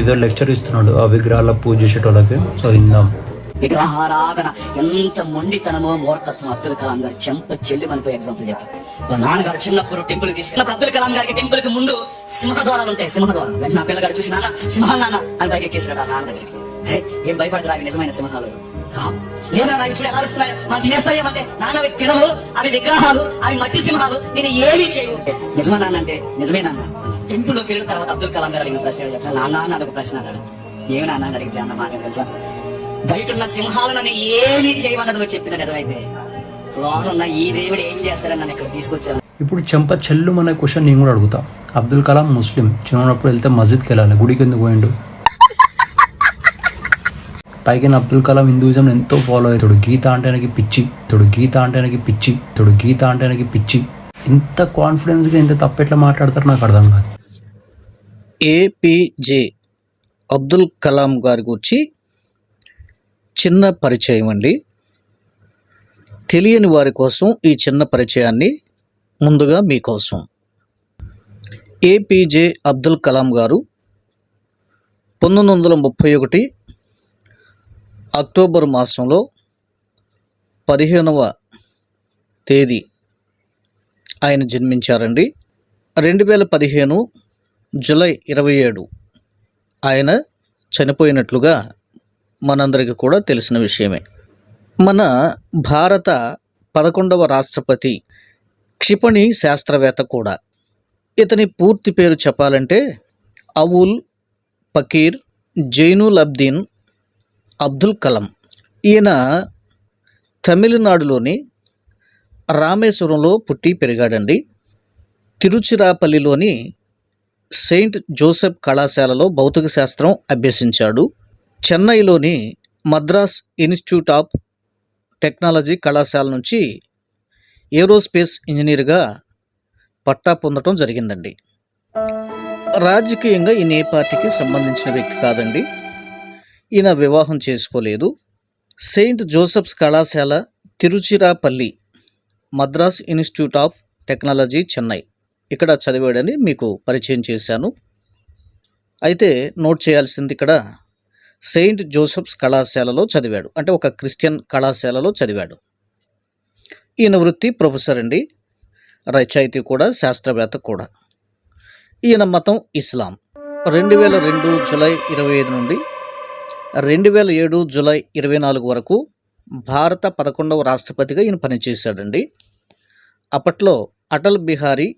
ఏదో లెక్చర్ ఇస్తున్నాడు ఆ విగ్రహాల పూజ చేసేటోళ్ళకి. సో విందాం. విగ్రహారాధన ఎంత మొండితనమో మూర్ఖత్వం. అబ్దుల్ కలాం గారి చెంప చెల్లి మనిపోయి ఎగ్జాంపుల్ చెప్పారు. వాళ్ళ నాన్నగారు చిన్నప్పుడు టెంపుల్ తీసుకెళ్ళినప్పుడు అబ్దుల్ కలాం గారికి టెంపుల్కి ముందు సింహద్వారాలు ఉంటాయి. సింహద్వారం వెంటనే నా పిల్లగాడు చూసి నాన్న సింహాలు నాన్న అని పైకి ఎక్కేసినాడు ఆ నాన్న దగ్గరికి. ఏం భయపడతారు? అవి నిజమైన సింహాలు. కావు లేదా అవి ఎలా అరుస్తున్నాయో? మనం తినేస్తాయేమంటే నాన్న అవి తినవు. అవి విగ్రహాలు. అవి మట్టి సింహాలు. నేను ఏమీ చేయవు నిజమా నాన్న అంటే? నిజమే నాన్న. టెంపుల్లోకి వెళ్ళిన తర్వాత అబ్దుల్ కలాం గారు అడిగిన ప్రశ్న చెప్పాను నాన్న అని అదొక ప్రశ్న అన్నాడు. ఏమి నాన్న అని అడిగితే అన్న మాట తెలుసా? బయట ఉన్న సింహాలను ఏమీ చేయమన్నది నువ్వు చెప్పిన నిజమైతే లోనున్న ఈ దేవుడు ఏం చేస్తాడని నన్ను ఇక్కడ తీసుకొచ్చాను ఇప్పుడు చెంప చెల్లు అనే క్వశ్చన్ నేను కూడా అడుగుతా. అబ్దుల్ కలాం ముస్లిం. చిన్నప్పుడు వెళ్తే మస్జిద్కి వెళ్ళాలి. గుడికి ఎందుకు పోయిండు? పైకి అబ్దుల్ కలాం హిందూయిజం ఎంతో ఫాలో అవుతాడు. గీత అంటే ఆయనకి పిచ్చి. తోడు గీత అంటే ఆయనకి పిచ్చి. తోడు గీత అంటే ఆయనకి పిచ్చి. ఇంత కాన్ఫిడెన్స్గా ఇంత తప్పెట్లా మాట్లాడతారు నాకు అర్థం కాదు. ఏపీజే అబ్దుల్ కలాం గారి గురించి చిన్న పరిచయం అండి. తెలియని వారి కోసం ఈ చిన్న పరిచయాన్ని ముందుగా మీకోసం ఏపీజే అబ్దుల్ కలాం గారు పంతొమ్మిది వందల ముప్పై ఒకటి అక్టోబర్ మాసంలో పదిహేనవ తేదీ ఆయన జన్మించారండి. రెండు వేల పదిహేను జూలై ఇరవై ఏడు. ఆయన చనిపోయినట్లుగా మనందరికీ కూడా తెలిసిన విషయమే. మన భారత పదకొండవ రాష్ట్రపతి క్షిపణి శాస్త్రవేత్త కూడా. ఇతని పూర్తి పేరు చెప్పాలంటే అవుల్ పకీర్ జైనుల్ అబ్దీన్ అబ్దుల్ కలాం. ఈయన తమిళనాడులోని రామేశ్వరంలో పుట్టి పెరిగాడండి. తిరుచిరాపల్లిలోని సెయింట్ జోసెఫ్ కళాశాలలో భౌతిక శాస్త్రం అభ్యసించాడు. చెన్నైలోని మద్రాస్ ఇన్స్టిట్యూట్ ఆఫ్ టెక్నాలజీ కళాశాల నుంచి ఏరోస్పేస్ ఇంజనీర్గా పట్టా పొందడం జరిగిందండి. రాజకీయంగా ఈయన ఏ పార్టీకి సంబంధించిన వ్యక్తి కాదండి. ఈయన వివాహం చేసుకోలేదు. సెయింట్ జోసెఫ్స్ కళాశాల Tiruchirappalli Madras institute of technology Chennai. ఇక్కడ చదివాడని మీకు పరిచయం చేశాను. అయితే నోట్ చేయాల్సింది ఇక్కడ సెయింట్ జోసెఫ్స్ కళాశాలలో చదివాడు. అంటే ఒక క్రిస్టియన్ కళాశాలలో చదివాడు. ఈయన వృత్తి ప్రొఫెసర్ అండి. రచయిత కూడా శాస్త్రవేత్త కూడా. ఈయన మతం ఇస్లాం. రెండు వేల రెండు జులై ఇరవై ఐదు నుండి రెండు వేల ఏడు జులై ఇరవై నాలుగు వరకు భారత పదకొండవ రాష్ట్రపతిగా ఈయన పనిచేశాడండి. అప్పట్లో అటల్ బిహారీ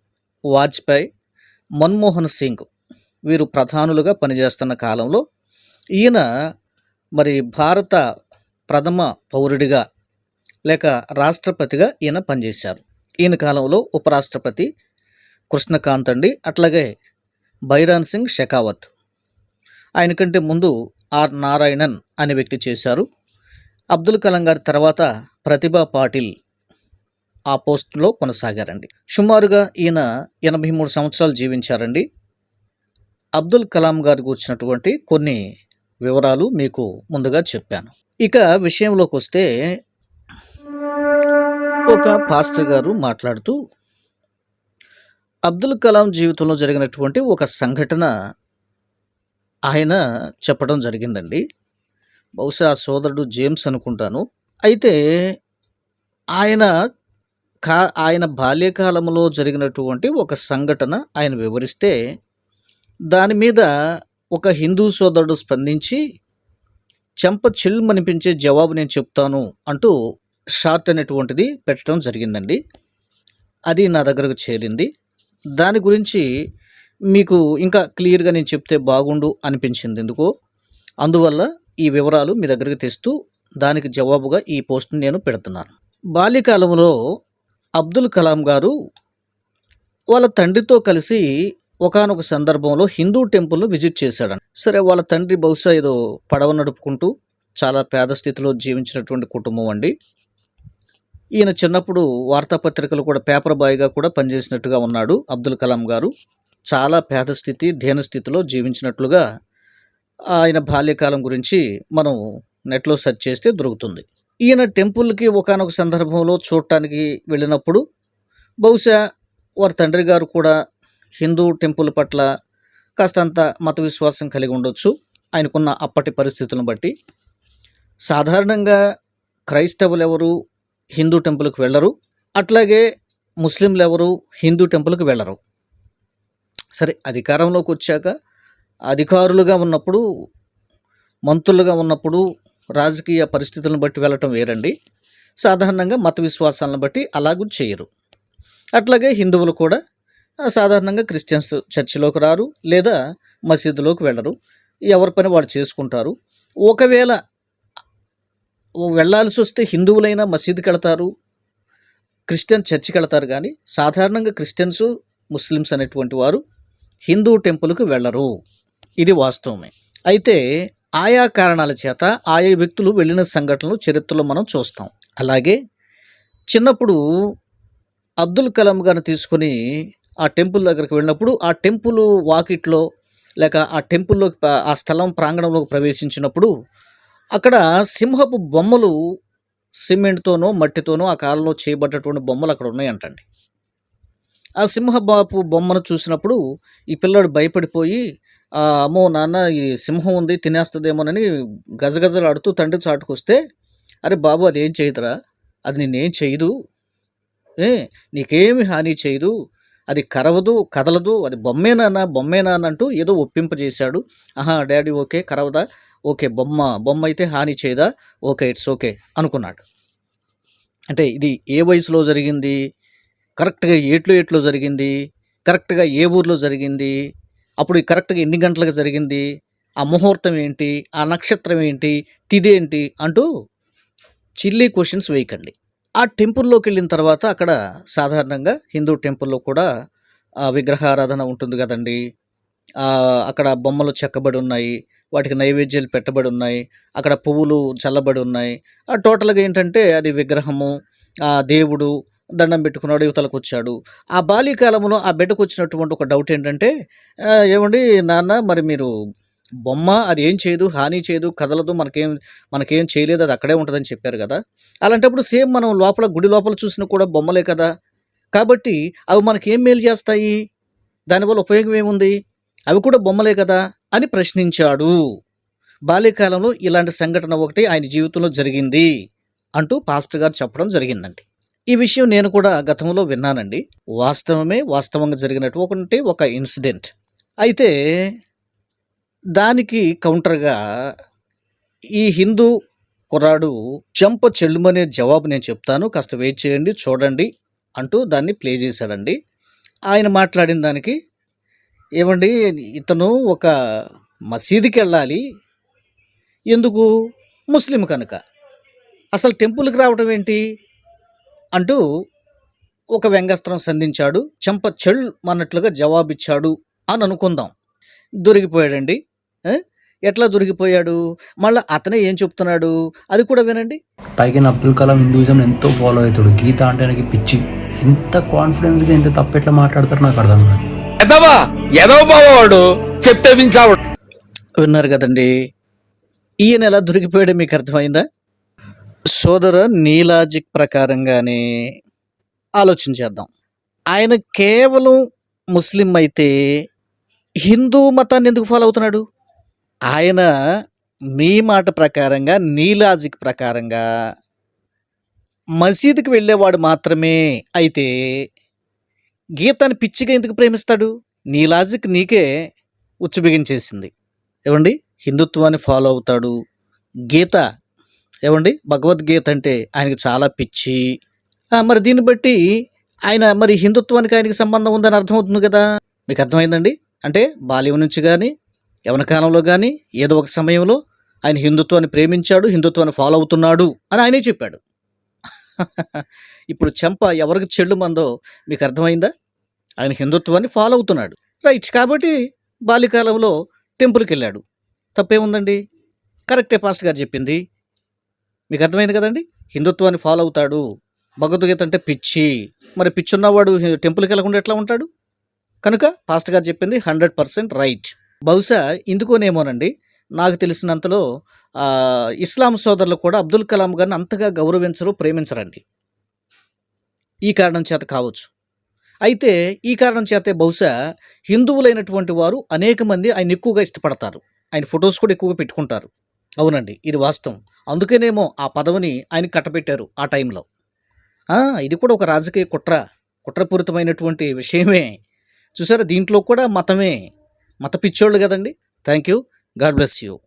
వాజ్పేయి మన్మోహన్ సింగ్ వీరు ప్రధానులుగా పనిచేస్తున్న కాలంలో ఈయన మరి భారత ప్రథమ పౌరుడిగా లేక రాష్ట్రపతిగా ఈయన పనిచేశారు. ఈయన కాలంలో ఉపరాష్ట్రపతి కృష్ణకాంత్ అండి అట్లాగే బైరాన్ సింగ్ షెకావత్. ఆయన కంటే ముందు ఆర్ నారాయణన్ అనే వ్యక్తి చేశారు. అబ్దుల్ కలాం గారి తర్వాత ప్రతిభా పాటిల్ ఆ పోస్టులో కొనసాగారండి. సుమారుగా ఈయన ఎనభై మూడు సంవత్సరాలు జీవించారండి. అబ్దుల్ కలాం గారి గురించినటువంటి కొన్ని వివరాలు మీకు ముందుగా చెప్పాను. ఇక విషయంలోకి వస్తే ఒక పాస్టర్ గారు మాట్లాడుతూ అబ్దుల్ కలాం జీవితంలో జరిగినటువంటి ఒక సంఘటన ఆయన చెప్పడం జరిగిందండి. బహుశా ఆ సోదరుడు జేమ్స్ అనుకుంటాను. అయితే ఆయన కా ఆయన బాల్యకాలంలో జరిగినటువంటి ఒక సంఘటన ఆయన వివరిస్తే దాని మీద ఒక హిందూ సోదరుడు స్పందించి చెంప చిల్మనిపించే జవాబు నేను చెప్తాను అంటూ షార్ట్ అనేటువంటిది పెట్టడం జరిగిందండి. అది నా దగ్గరకు చేరింది. దాని గురించి మీకు ఇంకా క్లియర్గా నేను చెప్తే బాగుండు అనిపించింది ఎందుకో. అందువల్ల ఈ వివరాలు మీ దగ్గరికి తెస్తూ దానికి జవాబుగా ఈ పోస్ట్ని నేను పెడుతున్నాను. బాల్యకాలంలో అబ్దుల్ కలాం గారు వాళ్ళ తండ్రితో కలిసి ఒకానొక సందర్భంలో హిందూ టెంపుల్ను విజిట్ చేశాడు సరే వాళ్ళ తండ్రి బహుశా ఏదో పడవ నడుపుకుంటూ చాలా పేద స్థితిలో జీవించినటువంటి కుటుంబం అండి. ఈయన చిన్నప్పుడు వార్తాపత్రికలు కూడా పేపర్ బాయ్గా కూడా పనిచేసినట్టుగా ఉన్నాడు అబ్దుల్ కలాం గారు. చాలా పేద స్థితి దీన స్థితిలో జీవించినట్లుగా ఆయన బాల్యకాలం గురించి మనం నెట్లో సెర్చ్ చేస్తే దొరుకుతుంది. ఈయన టెంపుల్కి ఒకానొక సందర్భంలో చూడటానికి వెళ్ళినప్పుడు బహుశా వారి తండ్రి గారు కూడా హిందూ టెంపుల్ పట్ల కాస్తంత మత విశ్వాసం కలిగి ఉండొచ్చు. ఆయనకున్న అప్పటి పరిస్థితులను బట్టి. సాధారణంగా క్రైస్తవులు ఎవరు హిందూ టెంపుల్కి వెళ్ళరు. అట్లాగే ముస్లింలు ఎవరు హిందూ టెంపుల్కి వెళ్ళరు. సరే అధికారంలోకి వచ్చాక అధికారులుగా ఉన్నప్పుడు మంత్రులుగా ఉన్నప్పుడు రాజకీయ పరిస్థితులను బట్టి వెళ్ళటం వేరండి. సాధారణంగా మత విశ్వాసాలను బట్టి అలాగూ చేయరు. అట్లాగే హిందువులు కూడా సాధారణంగా క్రిస్టియన్స్ చర్చిలోకి రారు లేదా మసీదులోకి వెళ్ళరు. ఎవరి పని వాళ్ళు చేసుకుంటారు. ఒకవేళ వెళ్ళాల్సి వస్తే హిందువులైనా మసీదుకి వెళ్తారు క్రిస్టియన్ చర్చికి వెళ్తారు కానీ సాధారణంగా క్రిస్టియన్స్ ముస్లిమ్స్ అనేటువంటి వారు హిందూ టెంపుల్కి వెళ్ళరు. ఇది వాస్తవమే. అయితే ఆయా కారణాల చేత ఆయా వ్యక్తులు వెళ్ళిన సంఘటనలు చరిత్రలో మనం చూస్తాం. అలాగే చిన్నప్పుడు అబ్దుల్ కలాం గారిని తీసుకుని ఆ టెంపుల్ దగ్గరికి వెళ్ళినప్పుడు ఆ టెంపుల్ వాకిట్లో లేక ఆ టెంపుల్లోకి ఆ స్థలం ప్రాంగణంలోకి ప్రవేశించినప్పుడు అక్కడ సింహపు బొమ్మలు సిమెంట్తోనో మట్టితోనో ఆ కాలంలో చేయబడ్డటువంటి బొమ్మలు అక్కడ ఉన్నాయంటండి. ఆ సింహబాపు బొమ్మను చూసినప్పుడు ఈ పిల్లాడు భయపడిపోయి అమ్మో నాన్న ఈ సింహం ఉంది తినేస్తుందేమోనని గజగజలాడుతూ తండ్రి చాటుకొస్తే అరే బాబు అది ఏం చేయదురా? అది నిన్నేం చేయదు. ఏ నీకేమి హాని చేయదు. అది కరవదు కదలదు. అది బొమ్మేనా బొమ్మేనా అంటూ ఏదో ఒప్పింపజేశాడు. ఆహా డాడీ ఓకే కరవదా? ఓకే బొమ్మ బొమ్మ అయితే హాని చేయదా? ఓకే ఇట్స్ ఓకే అనుకున్నాడు. అంటే ఇది ఏ వయసులో జరిగింది? కరెక్ట్గా ఏట్లో ఏట్లో జరిగింది? కరెక్ట్గా ఏ ఊర్లో జరిగింది? అప్పుడు కరెక్ట్గా ఎన్ని గంటలకు జరిగింది? ఆ ముహూర్తం ఏంటి? ఆ నక్షత్రం ఏంటి? తిదేంటి అంటూ చిల్లీ క్వశ్చన్స్ వేయకండి. ఆ టెంపుల్లోకి వెళ్ళిన తర్వాత అక్కడ సాధారణంగా హిందూ టెంపుల్లో కూడా ఆ విగ్రహారాధన ఉంటుంది కదండి. అక్కడ బొమ్మలు చెక్కబడి ఉన్నాయి. వాటికి నైవేద్యాలు పెట్టబడి ఉన్నాయి. అక్కడ పువ్వులు చల్లబడి ఉన్నాయి. ఆ టోటల్గా ఏంటంటే అది విగ్రహము ఆ దేవుడు దండం పెట్టుకున్నాడు యువతలకు వచ్చాడు ఆ బాల్యకాలంలో ఆ బిడ్డకు వచ్చినటువంటి ఒక డౌట్ ఏంటంటే ఏమండి నాన్న మరి మీరు బొమ్మ అది ఏం చేయదు హాని చేయదు కదలదు మనకేం మనకేం చేయలేదు అది అక్కడే ఉంటుందని చెప్పారు కదా. అలాంటప్పుడు సేమ్ మనం లోపల గుడి లోపల చూసిన కూడా బొమ్మలే కదా. కాబట్టి అవి మనకేం మేలు చేస్తాయి? దానివల్ల ఉపయోగం ఏముంది? అవి కూడా బొమ్మలే కదా? అని ప్రశ్నించాడు. బాల్యకాలంలో ఇలాంటి సంఘటన ఒకటి ఆయన జీవితంలో జరిగింది అంటూ పాస్టర్ గారు చెప్పడం జరిగిందండి. ఈ విషయం నేను కూడా గతంలో విన్నానండి. వాస్తవమే వాస్తవంగా జరిగినటువంటి ఒక ఇన్సిడెంట్. అయితే దానికి కౌంటర్గా ఈ హిందూ కుర్రాడు చెంప చెల్లుమనే జవాబు నేను చెప్తాను కాస్త వెయిట్ చేయండి చూడండి అంటూ దాన్ని ప్లే చేశాడండి. ఆయన మాట్లాడిన దానికి ఏమండి ఇతను ఒక మసీదుకి వెళ్ళాలి. ఎందుకు? ముస్లిం కనుక. అసలు టెంపుల్కి రావటం ఏంటి? అంటూ ఒక వ్యంగ్యాస్త్రం సంధించాడు. చెంప చెల్ అన్నట్లుగా జవాబిచ్చాడు అని అనుకుందాం. దొరికిపోయాడండి? ఎట్లా దొరికిపోయాడు? మళ్ళీ అతనే ఏం చెప్తున్నాడు? అది కూడా వినండి. పైగా అబ్దుల్ కలాం హిందూయిజం ఎంతో ఫాలో అవుతాడు. గీత అంటే ఆయనకి పిచ్చి. ఇంత కాన్ఫిడెన్స్గా ఇంత తప్పు ఎట్లా మాట్లాడతారు నాకు అర్థం కాదు. బావవాడు చెప్తే విన్నారు కదండి. ఈయన ఎలా దొరికిపోయాడో మీకు అర్థమైందా? సోదర నీ లాజిక్ ప్రకారంగానే ఆలోచించేద్దాం ఆయన కేవలం ముస్లిం అయితే హిందూ మతాన్ని ఎందుకు ఫాలో అవుతున్నాడు? ఆయన మీ మాట ప్రకారంగా నీ లాజిక్ ప్రకారంగా మసీదుకి వెళ్ళేవాడు మాత్రమే అయితే గీతాన్ని పిచ్చిగా ఎందుకు ప్రేమిస్తాడు? నీ లాజిక్ నీకే ఉచ్చుబిగించేసింది. ఏమండి? హిందుత్వాన్ని ఫాలో అవుతాడు గీత ఏమండి? భగవద్గీత అంటే ఆయనకి చాలా పిచ్చి. మరి దీన్ని బట్టి ఆయన మరి హిందుత్వానికి ఆయనకి సంబంధం ఉందని అర్థమవుతుంది కదా? మీకు అర్థమైందండి? అంటే బాల్యం నుంచి కానీ యవన కాలంలో కానీ ఏదో ఒక సమయంలో ఆయన హిందుత్వాన్ని ప్రేమించాడు హిందుత్వాన్ని ఫాలో అవుతున్నాడు అని ఆయనే చెప్పాడు. ఇప్పుడు చెంప ఎవరికి చెల్లు మందో మీకు అర్థమైందా? ఆయన హిందుత్వాన్ని ఫాలో అవుతున్నాడు. రైట్ కాబట్టి బాల్యకాలంలో టెంపుల్కి వెళ్ళాడు తప్పేముందండి? కరెక్టే పాస్ట్ గారు చెప్పింది. మీకు అర్థమైంది కదండి? హిందుత్వాన్ని ఫాలో అవుతాడు. భగవద్గీత అంటే పిచ్చి. మరి పిచ్చి ఉన్నవాడు టెంపుల్కి వెళ్ళకుండా ఎట్లా ఉంటాడు? కనుక పాస్ట్ గారు చెప్పింది హండ్రెడ్ పర్సెంట్ రైట్. బహుశా ఇందుకోనేమోనండి నాకు తెలిసినంతలో ఇస్లాం సోదరులు కూడా అబ్దుల్ కలాం గారిని అంతగా గౌరవించరు ప్రేమించరండి. ఈ కారణం చేత కావచ్చు. అయితే ఈ కారణం చేతే బహుశా హిందువులైనటువంటి వారు అనేక మంది ఆయన ఎక్కువగా ఇష్టపడతారు. ఆయన ఫొటోస్ కూడా ఎక్కువగా పెట్టుకుంటారు. అవునండి. ఇది వాస్తవం. అందుకేనేమో ఆ పదవిని ఆయన కట్టబెట్టారు ఆ టైంలో. ఇది కూడా ఒక రాజకీయ కుట్ర కుట్రపూరితమైనటువంటి విషయమే. చూసారా దీంట్లో కూడా మతమే. మత పిచ్చోళ్ళు కదండి. Thank you God bless you.